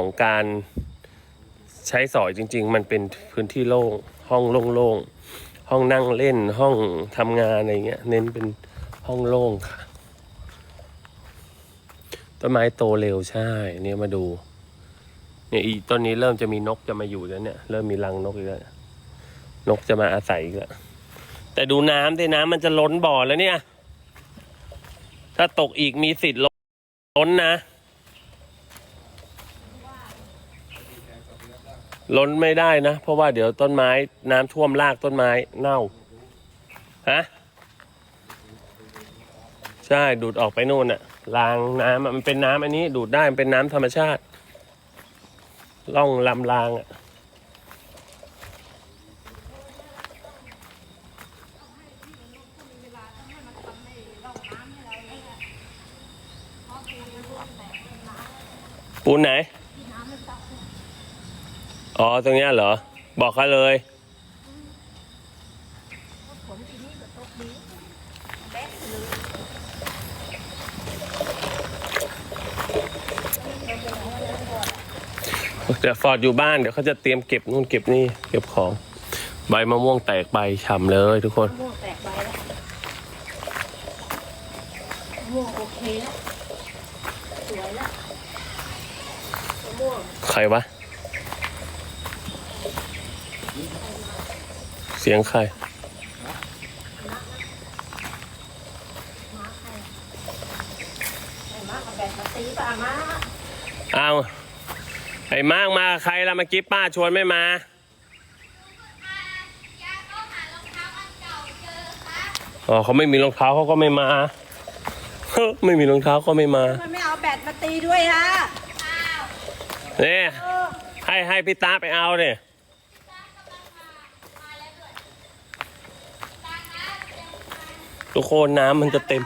ของการใช้สอยจริง ๆ มันเป็นพื้นที่โล่งห้องโล่งๆห้องนั่งเล่นห้องทำงานอะไรเงี้ยเน้นเป็นห้องโล่งค่ะต้นไม้โตเร็วใช่ เนี่ยมาดูเนี่ยอีต้นนี้เริ่มจะมีนกจะมาอยู่แล้วเนี่ย เริ่มมีรังนกอีกแล้วนกจะมาอาศัยอีกแล้วแต่ดูน้ำดิน้ำมันจะล้นบ่อแล้วเนี่ย ถ้าตกอีกมีสิทธิ์ล้นล้นนะ ล้นไม่ได้นะ เพราะว่าเดี๋ยวต้นไม้น้ำท่วมรากต้นไม้เน่าฮะใช่ดูดออกไปนู่นน่ะรางน้ำมันเป็นน้ำอันนี้ดูดได้มันเป็นน้ำธรรมชาติล่องลำรางอะปูนไหน อ๋อ ตรงเนี้ยเหรอ บอกเขาเลยเดี๋ยวฟอร์ดอยู่บ้านเดี๋ยวเขาจะเตรียมเก็บนู่นเก็บนี่เก็บของ ใบมะม่วงแตกใบฉ่ำเลยทุกคน ม่วงแตกใบแล้วม่วงโอเคแล้วสวยแล้วมะม่วงใครวะ เสียงใครไอ้มากับแบกมาตีป่ะอามาอ้าวไอ้มากมากับใครละเมื่อกี้ป้าชวนไม่มาอ๋อเขาไม่มีรองเท้าเขาก็ไม่มาไม่มีรองเท้าก็ไม่มามันไม่เอาแบตมาตีด้วยฮะเนี่ยเออให้ให้พี่ตาไปเอาเนี่ย ทุกคนน้ำมันจะเต็ม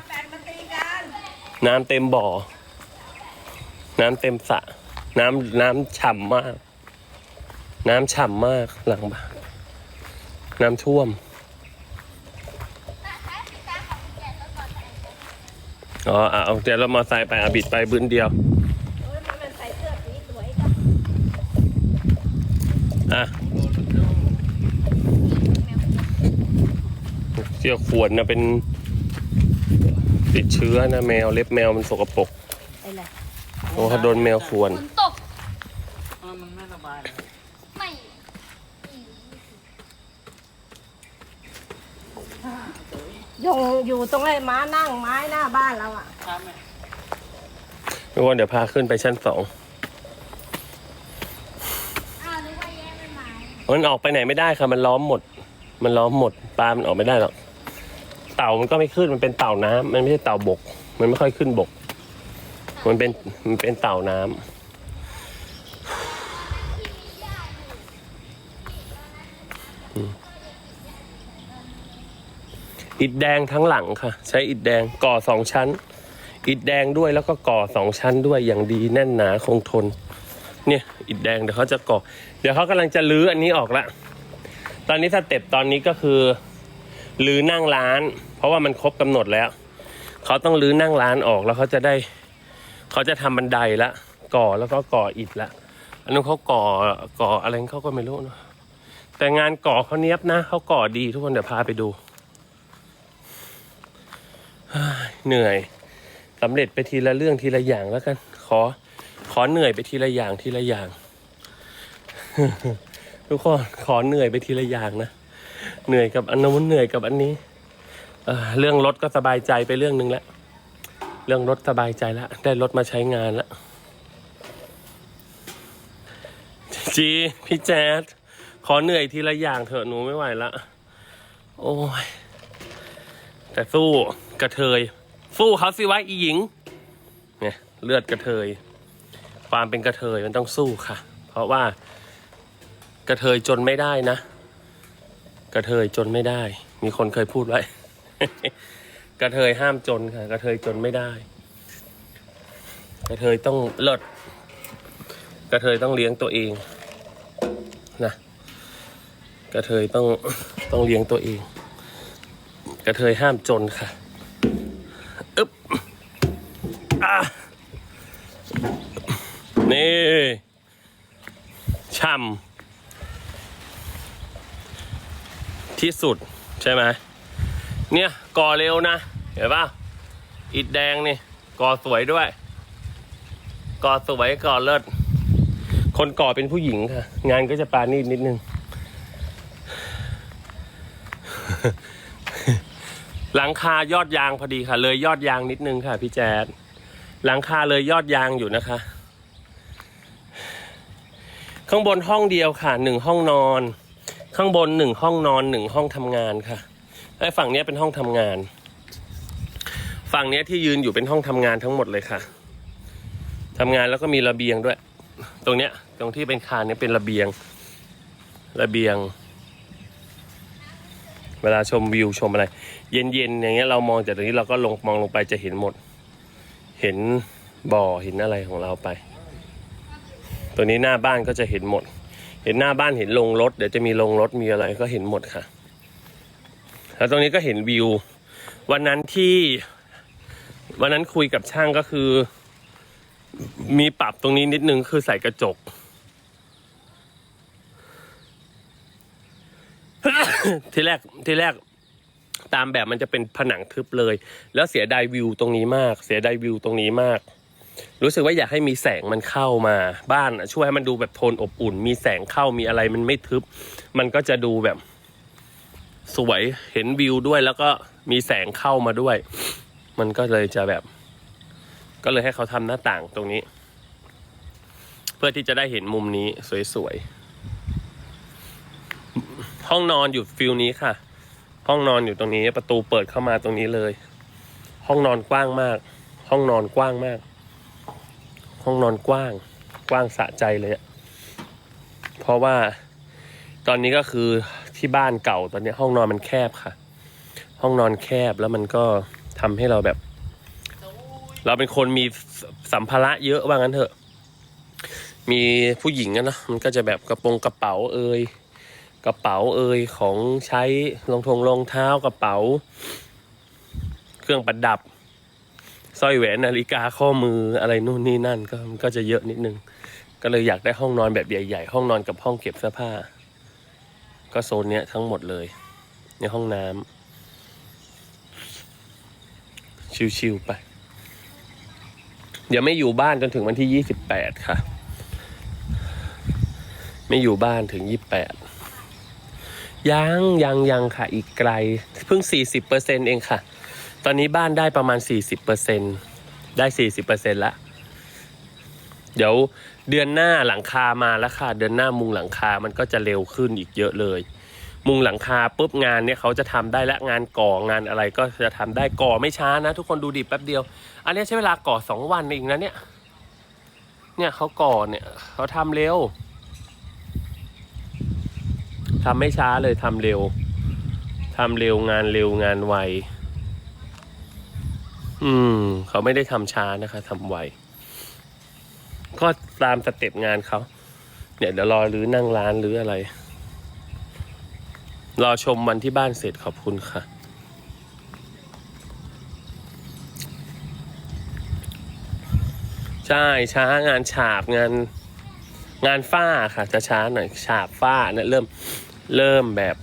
น้ำเต็มบ่อ น้ำเต็มสระน้ำน้ำฉ่ำมาก น้ำฉ่ำมากหลังบ้านน้ำท่วมอ๋อเอาเดี๋ยวเรามาใส่ไปอาบิดไปบื้นเดียวอ้ยมันใส่เสื้อสีสวยจังอะเสื้อขวดนะเป็น ติดเชื้อนะแมวเล็บแมวมันสกปรกไอ้แหละโอ้เขาโดนแมวขวนฝนตกมันไม่สบายเลยไม่ยงอยู่ตรงไอ้ม้านั่งไม้หน้าบ้านเราอะครับแม่ทุกคนเดี๋ยวพาขึ้นไปชั้นสองอ้าวนึกว่าแย่เป็นไม้มันออกไปไหนไม่ได้ค่ะ มันล้อมหมด มันล้อมหมดปลามันออกไม่ได้หรอก เต่ามันก็ไม่ขึ้นมันเป็นเต่าน้ำมันไม่ใช่เต่าบก มันไม่ค่อยขึ้นบก มันเป็นมันเป็นเต่าน้ำอืมอิฐแดงทั้งหลังค่ะ ใช้อิฐแดงก่อสองชั้น อิฐแดงด้วยแล้วก็ก่อสองชั้นด้วยอย่างดีแน่นหนาคงทน เนี่ย อิฐแดงเดี๋ยวเขาจะก่อ เดี๋ยวเขากำลังจะลื้ออันนี้ออกละตอนนี้สเต็ปตอนนี้ก็คือ ลื้อนั่งร้าน เพราะว่ามันครบกำหนดแล้ว เขาต้องลื้อนั่งร้านออกแล้วเขาจะได้ เขาจะทำบันไดละก่อแล้วก็ก่ออิฐละอันนู้นเขาก่อก่ออะไรเขาก็ไม่รู้เนอะแต่งานก่อเขาเนี้ยบนะเขาก่อดีทุกคนเดี๋ยวพาไปดูเฮ้ยเหนื่อยสำเร็จไปทีละเรื่องทีละอย่างแล้วกัน ขอ ขอเหนื่อยไปทีละอย่างทีละอย่าง ทุกคนขอเหนื่อยไปทีละอย่างนะ เหนื่อยกับอันนู้นเหนื่อยกับอันนี้เออเรื่องรถก็สบายใจไปเรื่องหนึ่งแล้วเรื่องรถสบายใจแล้วได้รถมาใช้งานแล้วจีพี่แจ๊ดขอเหนื่อยทีละอย่างเถอะหนูไม่ไหวละโอ้ยแต่สู้กระเทย สู้เขาสิวะอีหญิง เนี่ยเลือดกระเทย ความเป็นกระเทยมันต้องสู้ค่ะ เพราะว่ากระเทยจนไม่ได้นะ กระเทยจนไม่ได้ มีคนเคยพูดไว้ กระเทยห้ามจนค่ะ กระเทยจนไม่ได้ กระเทยต้องเลิศกระเทยต้องเลี้ยงตัวเองนะกระเทยต้องต้องเลี้ยงตัวเอง กระเทยห้ามจนค่ะอึ๊บอะนี่ช่ำ ที่สุดใช่ไหมเนี่ยก่อเร็วนะ เห็นปะอิฐแดงนี่ก่อสวยด้วย ก่อสวยก่อเลิศคนก่อเป็นผู้หญิงค่ะ งานก็จะปาณีตนิดนึง หลังคายอดยางพอดีค่ะ เลยยอดยางนิดนึงค่ะ พี่แจ๊ดหลังคาเลยยอดยางอยู่นะคะ ข้างบนห้องเดียวค่ะหนึ่งห้องนอน ข้างบนหนึ่งห้องนอนหนึ่งห้องทำงานค่ะไอ้ฝั่งนี้เป็นห้องทำงาน ฝั่งนี้ที่ยืนอยู่เป็นห้องทำงานทั้งหมดเลยค่ะทำงานแล้วก็มีระเบียงด้วย ตรงเนี้ยตรงที่เป็นคานเนี้ยเป็นระเบียง ระเบียง เวลาชมวิวชมอะไร เย็นๆอย่างเงี้ยเรามองจากตรงนี้เราก็ลงมองลงไปจะเห็นหมด เห็นบ่อเห็นอะไรของเราไป ตัวนี้หน้าบ้านก็จะเห็นหมด เห็นหน้าบ้านเห็นลงรถ เดี๋ยวจะมีลงรถมีอะไรก็เห็นหมดค่ะ แล้วตรงนี้ก็เห็นวิว วันนั้นที่วันนั้นคุยกับช่างก็คือ มีปรับตรงนี้นิดนึงคือใส่กระจก ทีแรกทีแรกตามแบบมันจะเป็นผนังทึบเลย แล้วเสียดายวิวตรงนี้มาก เสียดายวิวตรงนี้มาก รู้สึกว่าอยากให้มีแสงมันเข้ามาบ้านช่วยให้มันดูแบบโทนอบอุ่น มีแสงเข้ามีอะไรมันไม่ทึบ มันก็จะดูแบบ สวยเห็นวิวด้วย แล้วก็มีแสงเข้ามาด้วย มันก็เลยจะแบบ ก็เลยให้เขาทำหน้าต่างตรงนี้ เพื่อที่จะได้เห็นมุมนี้สวยๆห้องนอนอยู่ฟิลนี้ค่ะ ห้องนอนอยู่ตรงนี้ ประตูเปิดเข้ามาตรงนี้เลย ห้องนอนกว้างมาก ห้องนอนกว้างมาก ห้องนอนกว้างกว้างสะใจเลยอะเพราะว่าตอนนี้ก็คือที่บ้านเก่าตอนนี้ห้องนอนมันแคบค่ะ ห้องนอนแคบแล้วมันก็ทำให้เราแบบ เราเป็นคนมีสัมภาระเยอะว่างั้นเถอะ มีผู้หญิงอะนะมันก็จะแบบกระโปรงกระเป๋าเอ่ยกระเป๋าเอ่ยของใช้รองทงรองเท้ากระเป๋า เครื่องประดับ สร้อยแหวนนาฬิกาข้อมืออะไรนู่นนี่นั่นก็มันก็จะเยอะนิดนึง ก็เลยอยากได้ห้องนอนแบบใหญ่ ๆ ห้องนอนกับห้องเก็บเสื้อผ้า ก็โซนเนี้ยทั้งหมดเลยในห้องน้ำชิวๆไปเดี๋ยวไม่อยู่บ้านจนถึงวันที่ยี่สิบแปดค่ะ ไม่อยู่บ้านถึงยี่แปดยังยังยังค่ะอีกไกล เพิ่งสี่สิบเปอร์เซ็นเองค่ะ ตอนนี้บ้านได้ประมาณสี่สิบเปอร์เซ็นได้สี่สิบเปอร์เซ็นละเดี๋ยวเดือนหน้าหลังคามาแล้วค่ะ เดือนหน้ามุงหลังคามันก็จะเร็วขึ้นอีกเยอะเลย มุงหลังคาปุ๊บงานเนี่ยเขาจะทำได้และงานก่องานอะไรก็จะทำได้ก่อไม่ช้านะ ทุกคนดูดิแป๊บเดียว อันนี้ใช้เวลาก่อสองวันเองนะเนี่ย เนี่ยเขาก่อเนี่ยเขาทำเร็วทำไม่ช้าเลยทำเร็วทำเร็วงานเร็วงานไว อืม เขาไม่ได้ทำช้านะคะทำไว ก็ตามสเต็ปงานเขาเนี่ยเดี๋ยวรอหรือนั่งร้านหรืออะไร รอชมวันที่บ้านเสร็จขอบคุณค่ะ ใช่ช้างานฉาบงาน งานฝ้าค่ะ จะช้าหน่อยฉาบฝ้าเนี่ยเริ่มเริ่มแบบ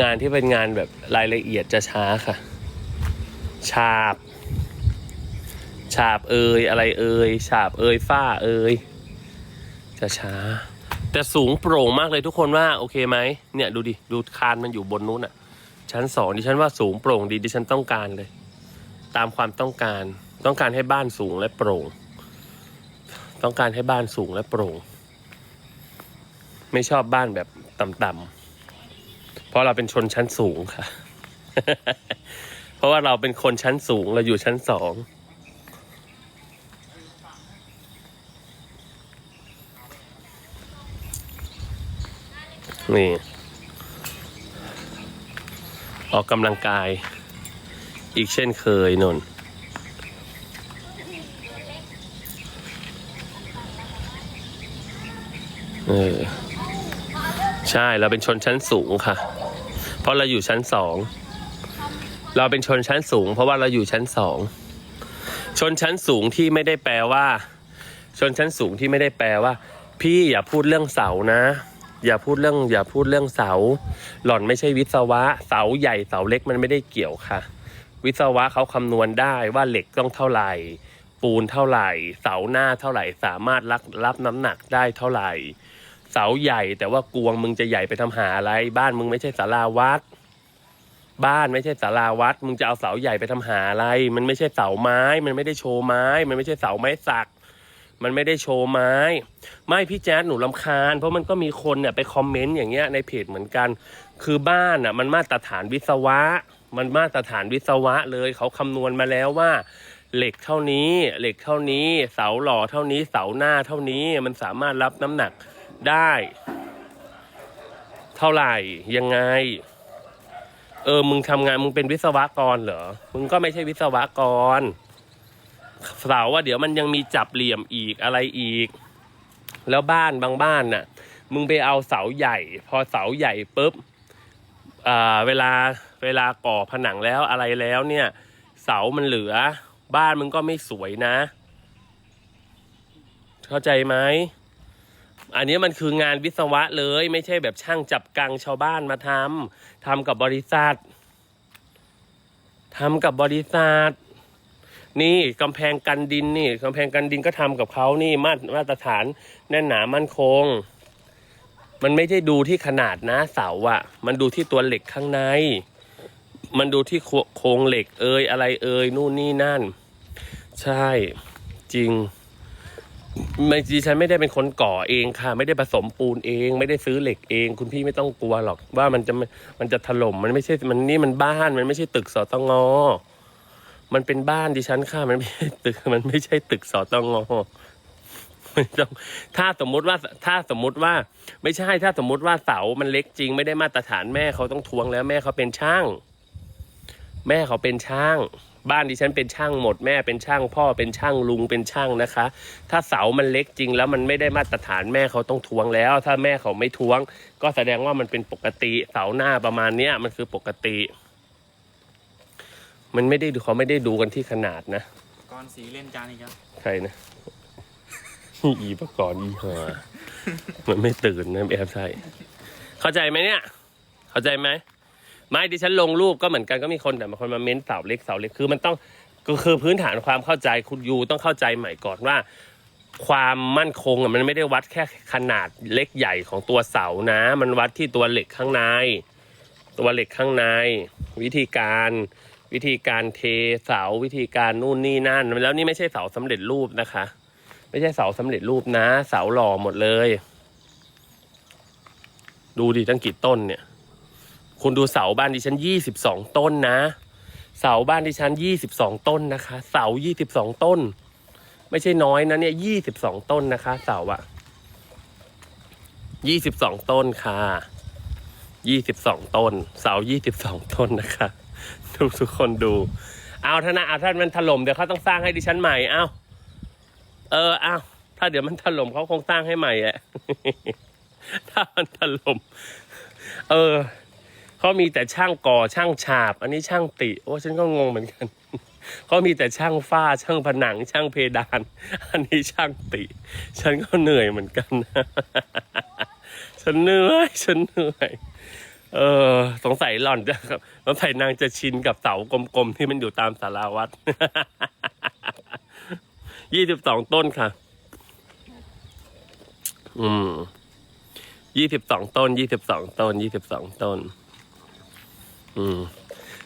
งานที่เป็นงานแบบรายละเอียดจะช้าค่ะ ฉาบ ฉาบเอยอะไรเอยฉาบเอยฝ้าเอยจะช้า แต่สูงโปร่งมากเลยทุกคนว่าโอเคไหมเนี่ยดูดิดูคานมันอยู่บนนู้นอะชั้นสองดิฉันว่าสูงโปร่งดีดิฉันต้องการเลย ตามความต้องการต้องการให้บ้านสูงและโปร่ง ต้องการให้บ้านสูงและโปร่ง ไม่ชอบบ้านแบบต่ำๆเพราะเราเป็นชนชั้นสูงค่ะ เพราะว่าเราเป็นคนชั้นสูงเราอยู่ชั้นสองนี่ ออกกำลังกาย อีกเช่นเคยนนเออใช่เราเป็นชนชั้นสูงค่ะ เพราะเราอยู่ชั้นสอง เราเป็นชนชั้นสูง เพราะว่าเราอยู่ชั้นสองชนชั้นสูงที่ไม่ได้แปลว่า ชนชั้นสูงที่ไม่ได้แปลว่า พี่อย่าพูดเรื่องเสานะ อย่าพูดเรื่อง อย่าพูดเรื่องเสา หล่อนไม่ใช่วิศวะ เสาใหญ่เสาเล็กมันไม่ได้เกี่ยวค่ะ วิศวะเขาคำนวณได้ว่าเหล็กต้องเท่าไหร่ ปูนเท่าไหร่ เสาหน้าเท่าไหร่ สามารถรับรับน้ำหนักได้เท่าไหร่ เสาใหญ่แต่ว่ากวงมึงจะใหญ่ไปทำหาอะไร บ้านมึงไม่ใช่ศาลาวัด บ้านไม่ใช่ศาลาวัด มึงจะเอาเสาใหญ่ไปทำหาอะไร มันไม่ใช่เสาไม้ มันไม่ได้โชว์ไม้ มันไม่ใช่เสาไม้สัก มันไม่ได้โชว์ไม้ ไม่พี่แจ๊ดหนูลำคาญ เพราะมันก็มีคนเนี่ยไปคอมเมนต์อย่างเงี้ยในเพจเหมือนกัน คือบ้านอะมันมาตรฐานวิศวะ มันมาตรฐานวิศวะเลยเขาคำนวณมาแล้วว่าเหล็กเท่านี้เหล็กเท่านี้ เสาหล่อเท่านี้เสาหน้าเท่านี้มันสามารถรับน้ำหนักได้ เท่าไหร่ยังไง เออ มึงทำงานมึงเป็นวิศวกรเหรอ มึงก็ไม่ใช่วิศวกร เสาว่าเดี๋ยวมันยังมีจับเหลี่ยมอีกอะไรอีก แล้วบ้านบางบ้านน่ะ มึงไปเอาเสาใหญ่ พอเสาใหญ่ปุ๊บอ่าเวลาเวลาก่อผนังแล้วอะไรแล้วเนี่ย เสามันเหลือ บ้านมึงก็ไม่สวยนะ เข้าใจไหม อันนี้มันคืองานวิศวะเลย ไม่ใช่แบบช่างจับกังชาวบ้านมาทำทำกับบริษัททำกับบริษัท นี่กำแพงกันดินนี่กำแพงกันดินก็ทำกับเขานี่มาตรมาตรฐานแน่นหนามั่นคง มันไม่ได้ดูที่ขนาดนะเสาอะมันดูที่ตัวเหล็กข้างใน มันดูที่โคโครงเหล็กเอยอะไรเอยนู่นนี่นั่น ใช่จริง ไม่ดิฉันไม่ได้เป็นคนก่อเองค่ะ ไม่ได้ผสมปูนเอง ไม่ได้ซื้อเหล็กเอง คุณพี่ไม่ต้องกลัวหรอก ว่ามันจะมันจะถล่มมันไม่ใช่มันนี่มันบ้านมันไม่ใช่ตึกสตงมันเป็นบ้านดิฉันค่ะ มันไม่ใช่ตึกมันไม่ใช่ตึกสตงไม่ต้องถ้าสมมุติว่าถ้าสมมุติว่า ไม่ใช่ถ้าสมมุติว่าเสามันเล็กจริง ไม่ได้มาตรฐานแม่เขาต้องทวงแล้วแม่เขาเป็นช่าง แม่เขาเป็นช่าง บ้านดิฉันเป็นช่างหมดแม่เป็นช่างพ่อเป็นช่างลุงเป็นช่างนะคะ ถ้าเสามันเล็กจริงแล้วมันไม่ได้มาตรฐานแม่เขาต้องทวงแล้ว ถ้าแม่เขาไม่ทวง ก็แสดงว่ามันเป็นปกติเสาหน้าประมาณเนี้ยมันคือปกติ มันไม่ได้ดูเขาไม่ได้ดูกันที่ขนาดนะก่อนสีเล่นจานอีกครับใครนะอีปกรณ์อีหามันไม่ตื่นนะแอบใช่เข้าใจไหมเนี่ย เข้าใจไหม ไม่ดิฉันลงรูปก็เหมือนกันก็มีคนแต่บางคนมาเม้นเสาเล็กเสาเล็กคือมันต้องก็คือพื้นฐานความเข้าใจคุณยูต้องเข้าใจใหม่ก่อนว่า ความมั่นคงมันไม่ได้วัดแค่ขนาดเล็กใหญ่ของตัวเสานะ มันวัดที่ตัวเหล็กข้างใน ตัวเหล็กข้างใน วิธีการวิธีการเทเสาวิธีการนู่นนี่นั่น แล้วนี่ไม่ใช่เสาสำเร็จรูปนะคะ ไม่ใช่เสาสำเร็จรูปนะ เสาหล่อหมดเลย ดูดิตั้งกี่ต้นเนี่ย คุณดูเสาบ้านดิฉันยี่สิบสองต้นนะ เสาบ้านดิฉันยี่สิบสองต้นนะคะ เสายี่สิบสองต้น ไม่ใช่น้อยนะเนี่ยยี่สิบสองต้นนะคะ เสาอะยี่สิบสองต้นค่ะยี่สิบสองต้น เสายี่สิบสองต้นนะคะทุกทุกคนดู เอาท่านะเอาท่านมันถล่มเดี๋ยวเขาต้องสร้างให้ดิฉันใหม่เอาเออเอาถ้าเดี๋ยวมันถล่มเขาคงสร้างให้ใหม่แหละถ้ามันถล่มเออ เขามีแต่ช่างก่อช่างฉาบ อันนี้ช่างติ โอ้ฉันก็งงเหมือนกันเขามีแต่ช่างฝ้าช่างผนัง ช่างเพดาน อันนี้ช่างติ ฉันก็เหนื่อยเหมือนกันฉันเหนื่อยฉันเหนื่อยเออสงสัยหล่อนจะสงสัยนางจะชินกับเสากลมๆที่มันอยู่ตามสาราวัดยี่สิบสองต้นค่ะ อืมยี่สิบสองต้นยี่สิบสองต้นยี่สิบสองต้น อืม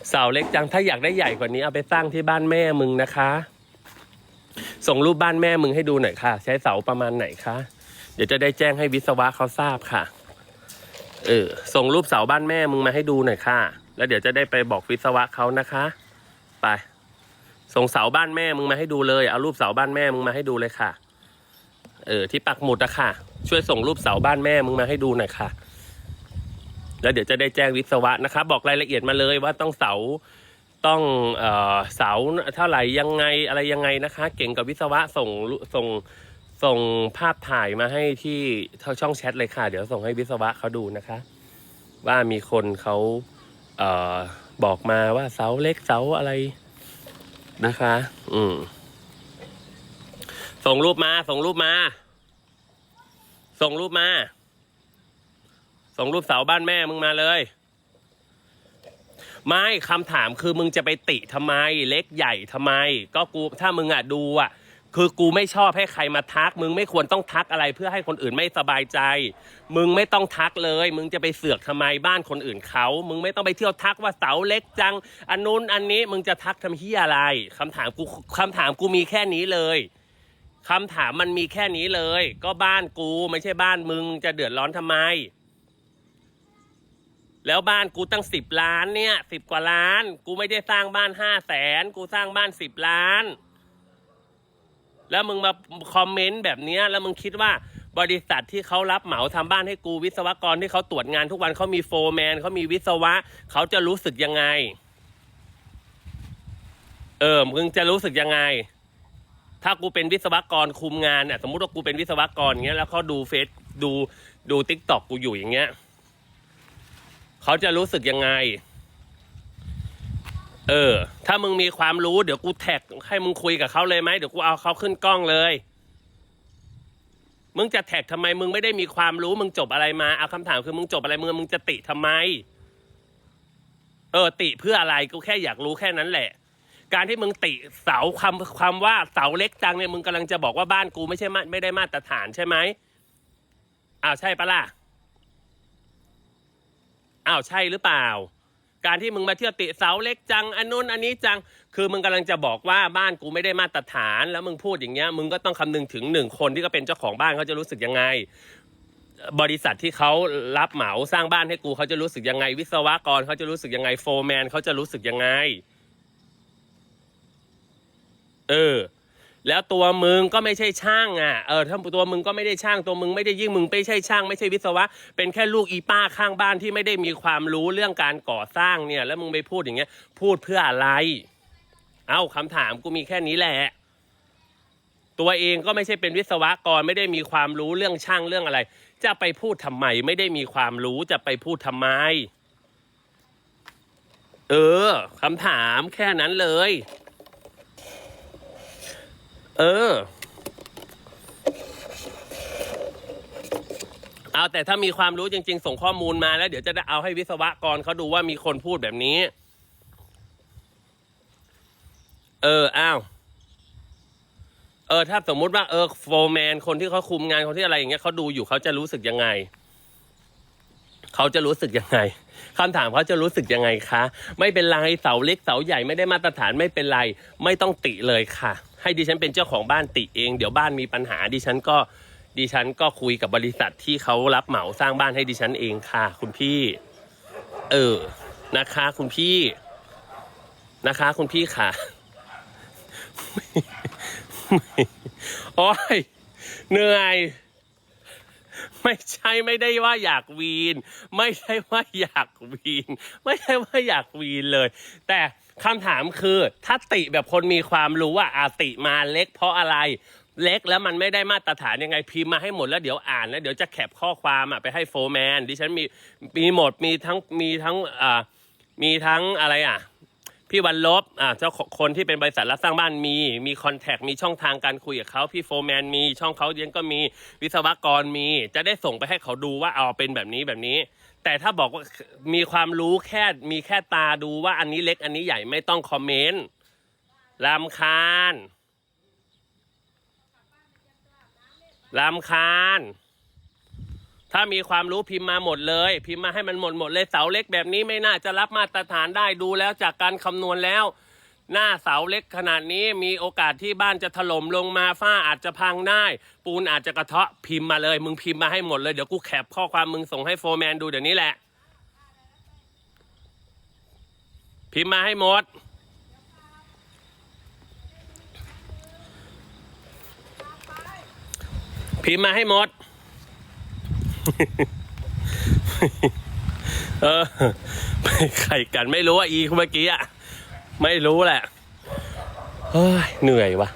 เสาเล็กจังถ้าอยากได้ใหญ่กว่านี้เอาไปสร้างที่บ้านแม่มึงนะคะ ส่งรูปบ้านแม่มึงให้ดูหน่อยค่ะ ใช้เสาประมาณไหนคะเดี๋ยวจะได้แจ้งให้วิศวะเขาทราบค่ะ เออ ส่งรูปเสาบ้านแม่มึงมาให้ดูหน่อยค่ะ แล้วเดี๋ยวจะได้ไปบอกวิศวะเขานะคะ ไป ส่งเสาบ้านแม่มึงมาให้ดูเลย เอารูปเสาบ้านแม่มึงมาให้ดูเลยค่ะ เออ ที่ปักหมุดอะค่ะ ช่วยส่งรูปเสาบ้านแม่มึงมาให้ดูหน่อยค่ะ แล้วเดี๋ยวจะได้แจ้งวิศวะนะคะบบอกรายละเอียดมาเลยว่าต้องเสาต้องเอ่อเสาเท่าไหร่ยังไงอะไรยังไงนะคะ เก่งกับวิศวะส่งส่งส่งภาพถ่ายมาให้ที่ช่องแชทเลยค่ะ เดี๋ยวส่งให้วิศวะเขาดูนะคะ ว่ามีคนเขาเอ่อบอกมาว่าเสาเล็กเสาอะไรนะคะ อืม ส่งรูปมา ส่งรูปมา ส่งรูปมา ส่งรูปเสาบ้านแม่มึงมาเลย ไม่คำถามคือมึงจะไปติทำไม เล็กใหญ่ทำไม ก็กูถ้ามึงอะดูอะ คือกูไม่ชอบให้ใครมาทัก มึงไม่ควรต้องทักอะไรเพื่อให้คนอื่นไม่สบายใจ มึงไม่ต้องทักเลย มึงจะไปเสือกทำไมบ้านคนอื่นเขา มึงไม่ต้องไปเที่ยวทักว่าเสาเล็กจัง อันนู้นอันนี้มึงจะทักทำเฮียอะไรคำถามกูคำถามกูมีแค่นี้เลยคำถามมันมีแค่นี้เลย ก็บ้านกูไม่ใช่บ้านมึงจะเดือดร้อนทำไม แล้วบ้านกูตั้งสิบล้านเนี่ยสิบกว่าล้าน กูไม่ได้สร้างบ้านห้าแสนกูสร้างบ้านสิบล้าน แล้วมึงมาคอมเมนต์แบบนี้แล้วมึงคิดว่าบริษัทที่เขารับเหมาทำบ้านให้กูวิศวกรที่เขาตรวจงานทุกวันเขามีโฟร์แมนเขามีวิศวะ เขาจะรู้สึกยังไง เออมึงจะรู้สึกยังไง ถ้ากูเป็นวิศวกรคุมงานเนี่ยสมมุติว่ากูเป็นวิศวกรเงี้ยแล้วเขาดูเฟซดูดูทิกตอกกูอยู่อย่างเงี้ย เขาจะรู้สึกยังไง เออ ถ้ามึงมีความรู้เดี๋ยวกูแท็กให้มึงคุยกับเขาเลยไหมเดี๋ยวกูเอาเขาขึ้นกล้องเลย มึงจะแท็กทำไม มึงไม่ได้มีความรู้ มึงจบอะไรมาเอาคำถามคือมึงจบอะไรมึงมึงจะติทำไม เออ ติเพื่ออะไรกูแค่อยากรู้แค่นั้นแหละ การที่มึงติเสาคำความว่าเสาเล็กจังเนี่ยมึงกำลังจะบอกว่าบ้านกูไม่ใช่มาไม่ได้มาตรฐานใช่ไหมอ้าวใช่ปะล่ะ อ้าวใช่หรือเปล่า การที่มึงมาเที่ยวติเสาเล็กจังอันนู้นอันนี้จัง คือมึงกำลังจะบอกว่าบ้านกูไม่ได้มาตรฐาน แล้วมึงพูดอย่างเงี้ยมึงก็ต้องคำนึงถึงหนึ่งคนที่ก็เป็นเจ้าของบ้านเขาจะรู้สึกยังไง บริษัทที่เขารับเหมาสร้างบ้านให้กูเขาจะรู้สึกยังไง วิศวกรเขาจะรู้สึกยังไงโฟร์แมนเขาจะรู้สึกยังไง เออ แล้วตัวมึงก็ไม่ใช่ช่างอะ เออถ้าตัวมึงก็ไม่ได้ช่าง ตัวมึงไม่ได้ยิ่งมึงไม่ใช่ช่าง ไม่ใช่วิศวะ เป็นแค่ลูกอีป้าข้างบ้านที่ไม่ได้มีความรู้เรื่องการก่อสร้างเนี่ย แล้วมึงไปพูดอย่างเงี้ย พูดเพื่ออะไร เอ้าคำถามกูมีแค่นี้แหละ ตัวเองก็ไม่ใช่เป็นวิศวกรไม่ได้มีความรู้เรื่องช่างเรื่องอะไร จะไปพูดทำไม ไม่ได้มีความรู้จะไปพูดทำไม เออคำถามแค่นั้นเลย เออ เอาแต่ถ้ามีความรู้จริง ๆ ส่งข้อมูลมาแล้ว เดี๋ยวจะได้เอาให้วิศวกรเขาดูว่ามีคนพูดแบบนี้ เออ อ้าว เออ ถ้าสมมุติว่าเออโฟร์แมน คนที่เขาคุมงานคนที่อะไรอย่างเงี้ยเขาดูอยู่เขาจะรู้สึกยังไงเขาจะรู้สึกยังไงคำถามเขาจะรู้สึกยังไงคะ ไม่เป็นไรเสาเล็กเสาใหญ่ไม่ได้มาตรฐานไม่เป็นไร ไม่ต้องติเลยค่ะ ให้ดิฉันเป็นเจ้าของบ้านติเอง เดี๋ยวบ้านมีปัญหาดิฉันก็ดิฉันก็คุยกับบริษัทที่เขารับเหมาสร้างบ้านให้ดิฉันเองค่ะ คุณพี่ เออนะคะ คุณพี่นะคะ คุณพี่ค่ะโอ้ยเหนื่อยไม่ใช่ไม่ได้ว่าอยากวีน ไม่ใช่ว่าอยากวีน ไม่ใช่ว่าอยากวีนเลย แต่ คำถามคือถ้าติแบบคนมีความรู้ว่าอาติมาเล็กเพราะอะไร เล็กแล้วมันไม่ได้มาตรฐานยังไงพิมพ์มาให้หมดแล้วเดี๋ยวอ่านแล้วเดี๋ยวจะแคปข้อความอะไปให้โฟร์แมนดิฉันมีมีหมดมีทั้งมีทั้งอ่ามีทั้งอะไรอะพี่วันลบอ่าเจ้าคนที่เป็นบริษัทรับสร้างบ้านมีมีคอนแทคมีช่องทางการคุยกับเขาพี่โฟร์แมนมีช่องเขาเรียนก็มีวิศวกรมี จะได้ส่งไปให้เขาดูว่าเอาเป็นแบบนี้แบบนี้ แต่ถ้าบอกว่ามีความรู้แค่มีแค่ตาดูว่าอันนี้เล็กอันนี้ใหญ่ไม่ต้องคอมเมนต์ลำคาญลำคาญ ถ้ามีความรู้พิมพ์มาหมดเลย พิมพ์มาให้มันหมดหมดเลยเสาเล็กแบบนี้ไม่น่าจะรับมาตรฐานได้ดูแล้วจากการคำนวณแล้ว หน้าเสาเล็กขนาดนี้มีโอกาสที่บ้านจะถล่มลงมาฝ้าอาจจะพังได้ ปูนอาจจะกระเทาะพิมพ์มาเลย มึงพิมพ์มาให้หมดเลย เดี๋ยวกูแคปข้อความมึงส่งให้โฟร์แมนดูเดี๋ยวนี้แหละ พิมพ์มาให้หมด พิมพ์มาให้หมด เออใครกันไม่รู้อะอีเมื่อกี้อะ ไม่รู้แหละ เฮ้ย เหนื่อยวะ